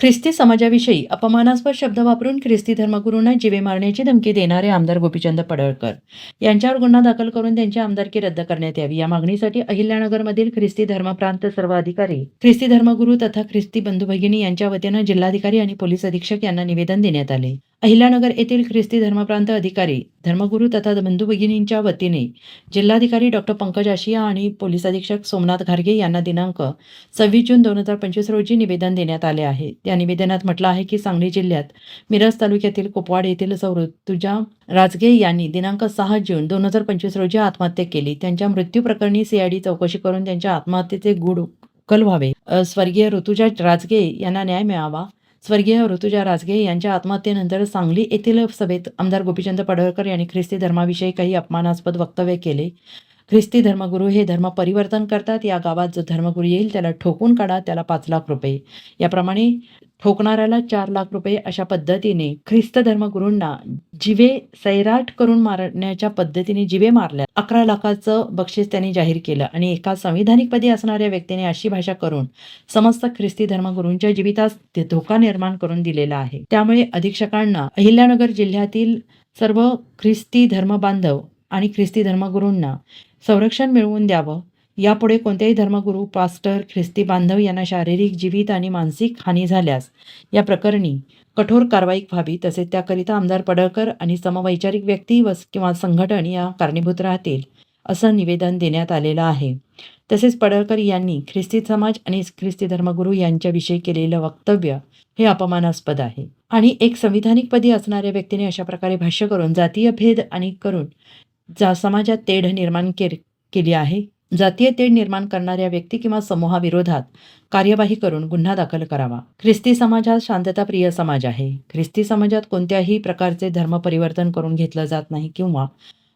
ख्रिस्ती समाजाविषयी अपमानास्पद शब्द वापरून ख्रिस्ती धर्मगुरूंना जिवे मारण्याची धमकी देणारे आमदार गोपीचंद पडळकर. यांच्यावर गुन्हा दाखल करून त्यांची आमदारकी रद्द करण्यात यावी. या मागणीसाठी अहिल्यानगरमधील ख्रिस्ती धर्मप्रांत सर्व अधिकारी ख्रिस्ती धर्मगुरू तथा ख्रिस्ती बंधू भगिनी यांच्या वतीनं जिल्हाधिकारी आणि पोलीस अधीक्षक यांना निवेदन देण्यात आले. अहिल्यानगर येथील ख्रिस्ती धर्मप्रांत अधिकारी धर्मगुरू तथा बंधू भगिनींच्या वतीने जिल्हाधिकारी डॉक्टर पंकज आशिया आणि पोलीस अधीक्षक सोमनाथ घारगे यांना दिनांक सव्वीस जून दोन हजार पंचवीस रोजी निवेदन देण्यात आले आहे. त्या निवेदनात म्हटलं आहे की सांगली जिल्ह्यात मिरज तालुक्यातील कोपवाड येथील सौ ऋतुजा राजगे यांनी दिनांक सहा जून दोन हजार पंचवीस रोजी आत्महत्या केली. त्यांच्या मृत्यू प्रकरणी सीआयडी चौकशी करून त्यांच्या आत्महत्येचे गुड उकल व्हावे स्वर्गीय ऋतुजा राजगे यांना न्याय मिळावा. स्वर्गीय ऋतुजा राजगे यांच्या आत्महत्येनंतर सांगली येथील सभेत आमदार गोपीचंद पडळकर यांनी ख्रिस्ती धर्माविषयी काही अपमानास्पद वक्तव्य केले. ख्रिस्ती धर्मगुरू हे धर्म परिवर्तन करतात. या गावात जो धर्मगुरू येईल त्याला ठोकून काढा त्याला पाच लाख रुपये. याप्रमाणे ठोकणाऱ्याला चार लाख रुपये अशा पद्धतीने ख्रिस्त धर्मगुरूंना जिवे सैराट करून मारण्याच्या पद्धतीने जिवे मारल्या. अकरा लाखाचं बक्षीस त्यांनी जाहीर केलं आणि एका संविधानिक पदी असणाऱ्या व्यक्तीने अशी भाषा करून समस्त ख्रिस्ती धर्मगुरूंच्या जीवितास धोका निर्माण करून दिलेला आहे. त्यामुळे अधीक्षकांना अहिल्यानगर जिल्ह्यातील सर्व ख्रिस्ती धर्मबांधव आणि ख्रिस्ती धर्मगुरूंना संरक्षण मिळवून द्यावं. यापुढे कोणत्याही धर्मगुरू पास्टर ख्रिस्ती बांधव यांना शारीरिक जीवित आणि मानसिक हानी झाल्यास या प्रकरणी कठोर कारवाई व्हावी. तसेच त्याकरिता आमदार पडळकर आणि समवैचारिक व्यक्ती व किंवा संघटन या कारणीभूत राहतील असं निवेदन देण्यात आलेलं आहे. तसेच पडळकर यांनी ख्रिस्ती समाज आणि ख्रिस्ती धर्मगुरू यांच्याविषयी केलेलं वक्तव्य हे अपमानास्पद आहे. आणि एक संविधानिक पदी असणाऱ्या व्यक्तीने अशा प्रकारे भाष्य करून जातीय भेद आणि करून जा समाजात तेढ निर्माण के केली आहे. जातीय तेढ निर्माण करणाऱ्या व्यक्ती किंवा समूहाविरोधात कार्यवाही करून गुन्हा दाखल करावा. ख्रिस्ती समाज हा शांतताप्रिय समाज आहे. ख्रिस्ती समाजात कोणत्याही प्रकारचे धर्म परिवर्तन करून घेतलं जात नाही किंवा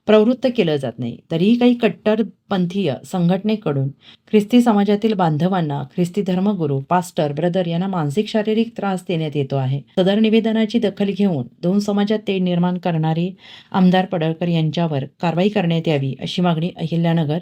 प्रवृत्त केलं जात नाही. तरीही काही कट्टरपंथीय संघटनेकडून ख्रिस्ती समाजातील बांधवांना ख्रिस्ती धर्मगुरू पास्टर ब्रदर यांना मानसिक शारीरिक त्रास देण्यात येतो आहे. सदर निवेदनाची दखल घेऊन दोन समाजात ते निर्माण करणारे आमदार पडळकर यांच्यावर कारवाई करण्यात यावी अशी मागणी अहिल्यानगर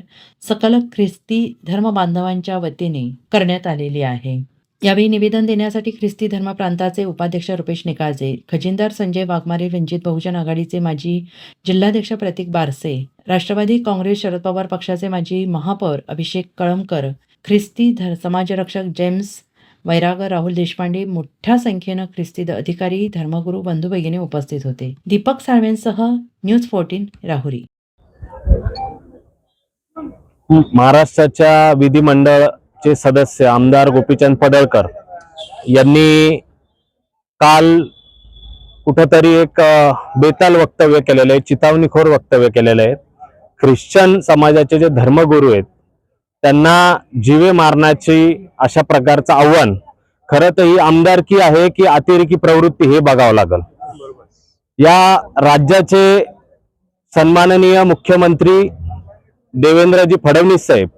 सकल ख्रिस्ती धर्म बांधवांच्या वतीने करण्यात आलेली आहे. यावेळी निवेदन देण्यासाठी ख्रिस्ती धर्म प्रांताचे उपाध्यक्ष रुपेश निकाळजे खजिनदार संजय वाघमारे वंचित बहुजन आघाडीचे माजी जिल्हाध्यक्ष प्रतीक बारसे राष्ट्रवादी काँग्रेस शरद पवार पक्षाचे माजी महापौर अभिषेक कळमकर ख्रिस्ती धर समाजरक्षक जेम्स वैराग राहुल देशपांडे मोठ्या संख्येनं ख्रिस्ती अधिकारी धर्मगुरू बंधू भगिनी उपस्थित होते. दीपक साळवेंसह न्यूज फोर्टीन राहुरी. महाराष्ट्राच्या चे सदस्य आमदार गोपीचंद पडळकर यांनी काल कुठंतरी एक बेताल वक्तव्य केलेलं आहे चितावणीखोर वक्तव्य केलेलं आहे. ख्रिश्चन समाजाचे जे धर्मगुरू आहेत त्यांना जीवे मारण्याची अशा प्रकारचं आव्हान खरं तर ही आमदारकी आहे की अतिरेकी प्रवृत्ती हे बघावं लागल. या राज्याचे सन्माननीय मुख्यमंत्री देवेंद्रजी फडणवीस साहेब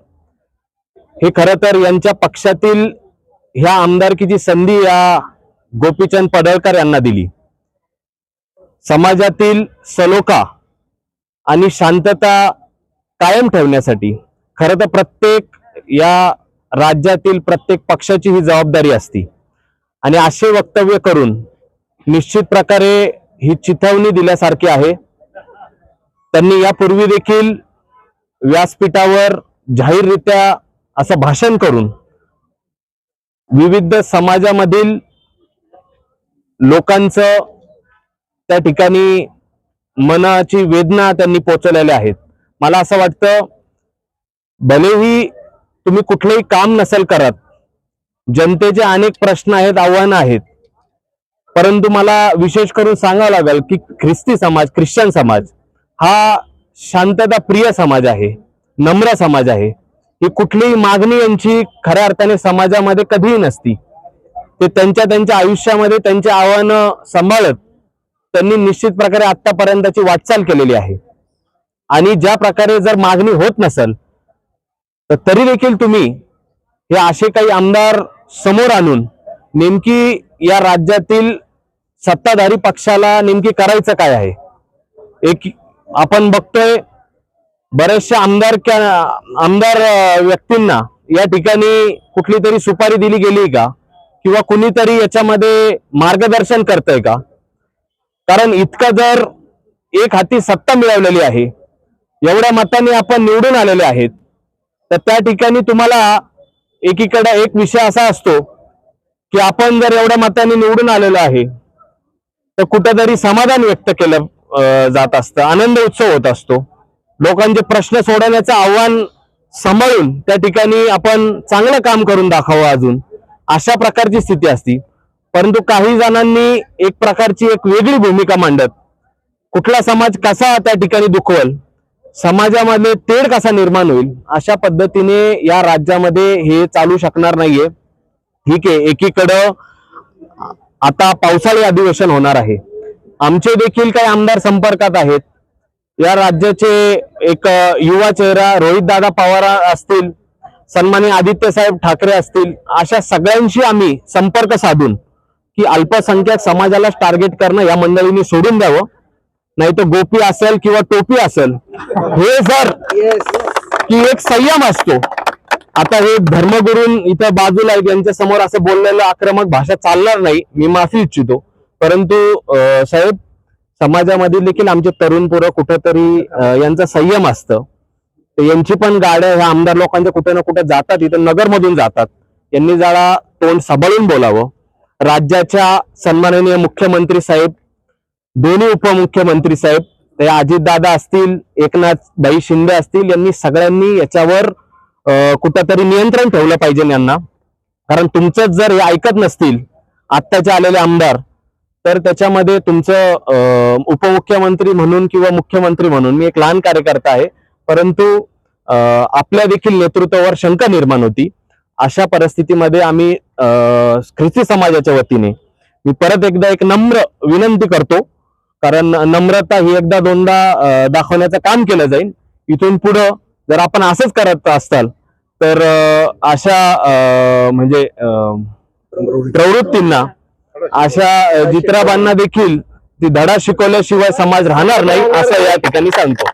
हे खरं तर यांच्या पक्षातील ह्या आमदारकीची संधी या गोपीचंद पडळकर यांना दिली. समाजातील सलोखा आणि शांतता कायम ठेवण्यासाठी खरं तर प्रत्येक या राज्यातील प्रत्येक पक्षाची ही जबाबदारी असती. आणि असे वक्तव्य करून निश्चित प्रकारे ही चिथवणी दिल्यासारखी आहे. त्यांनी यापूर्वी देखील व्यासपीठावर जाहीररित्या असं भाषण करून विविध समाजामधील लोकांचं त्या ठिकाणी मनाची वेदना त्यांनी पोचवलेल्या आहेत. मला असं वाटतं भलेही तुम्ही कुठलंही काम नसेल करत जनतेचे अनेक प्रश्न आहेत आव्हानं आहेत परंतु मला विशेष करून सांगावं लागेल की ख्रिस्ती समाज ख्रिश्चन समाज हा शांतता प्रिय समाज आहे नम्र समाज आहे. ही कुठलीही मागणी यांची खऱ्या अर्थाने समाजामध्ये कधीही नसती. ते त्यांच्या त्यांच्या आयुष्यामध्ये त्यांची आव्हानं सांभाळत त्यांनी निश्चित प्रकारे आतापर्यंतची वाटचाल केलेली आहे. आणि ज्या प्रकारे जर मागणी होत नसेल तर तरी देखील तुम्ही हे असे काही आमदार समोर आणून नेमकी या राज्यातील सत्ताधारी पक्षाला नेमकी करायचं काय आहे? एक आपण बघतोय बऱ्याचशा आमदार आमदार व्यक्तींना या ठिकाणी कुठली तरी सुपारी दिली गेली का? किंवा कुणीतरी याच्यामध्ये मार्गदर्शन करतंय का? कारण इतकं जर एक हाती सत्ता मिळवलेली आहे एवढ्या मताने आपण निवडून आलेले आहेत तर त्या ठिकाणी तुम्हाला एकीकडे एक विषय असा असतो की आपण जर एवढ्या मताने निवडून आलेलो आहे तर कुठेतरी समाधान व्यक्त केलं जात असतं आनंद उत्सव होत असतो. लोकांचे प्रश्न सोडवण्याचं आव्हान सांभाळून त्या ठिकाणी आपण चांगलं काम करून दाखवावं अजून. अशा प्रकारची स्थिती असती. परंतु काही जणांनी एक प्रकारची एक वेगळी भूमिका मांडत. कुठला समाज कसा त्या ठिकाणी दुखवल? समाजामध्ये तेढ कसा निर्माण होईल? अशा पद्धतीने या राज्यामध्ये हे चालू शकणार नाहीये. ठीक आहे एकीकडं आता पावसाळी अधिवेशन होणार आहे. आमचे देखील काही आमदार संपर्कात आहेत. या राज्याचे एक युवा चेहरा रोहित दादा पवार असतील सन्मानी आदित्य साहेब ठाकरे असतील अशा सगळ्यांशी आम्ही संपर्क साधून की अल्पसंख्याक समाजाला टार्गेट करणं या मंडळींनी सोडून द्यावं. नाही तर गोपी असेल किंवा टोपी असेल हे जर की एक संयम असतो. आता हे धर्मगुरून इथं बाजूला यांच्या समोर असं बोललेलं आक्रमक भाषा चालणार नाही मी माफी इच्छितो. परंतु साहेब समाजामध्ये देखील आमचे तरुण पोरं कुठंतरी यांचा संयम असतं. तर यांची पण गाड्या ह्या आमदार लोकांच्या कुठे ना कुठे जातात इथं नगरमधून जातात. यांनी जरा तोंड सांभाळून बोलावं. राज्याच्या सन्माननीय मुख्यमंत्री साहेब दोन्ही उपमुख्यमंत्री साहेब ते अजितदादा असतील एकनाथ भाई शिंदे असतील यांनी सगळ्यांनी याच्यावर कुठंतरी नियंत्रण ठेवलं पाहिजे यांना. कारण तुमचंच जर हे ऐकत नसतील आत्ताचे आलेले आमदार तर त्याच्यामध्ये तुमचं उपमुख्यमंत्री म्हणून किंवा मुख्यमंत्री म्हणून मी एक लहान कार्यकर्ता आहे परंतु आपल्या देखील नेतृत्वावर शंका निर्माण होती. अशा परिस्थितीमध्ये आम्ही ख्रिस्ती समाजाच्या वतीने मी परत एकदा एक नम्र विनंती करतो कारण नम्रता ही एकदा दोनदा दाखवण्याचं काम केलं जाईल. इथून पुढं जर आपण असंच करत असाल तर अशा म्हणजे प्रवृत्तींना अशा जित्राबांना देखील ती धडा शिकवल्याशिवाय समाज राहणार नाही असं या ठिकाणी सांगतो.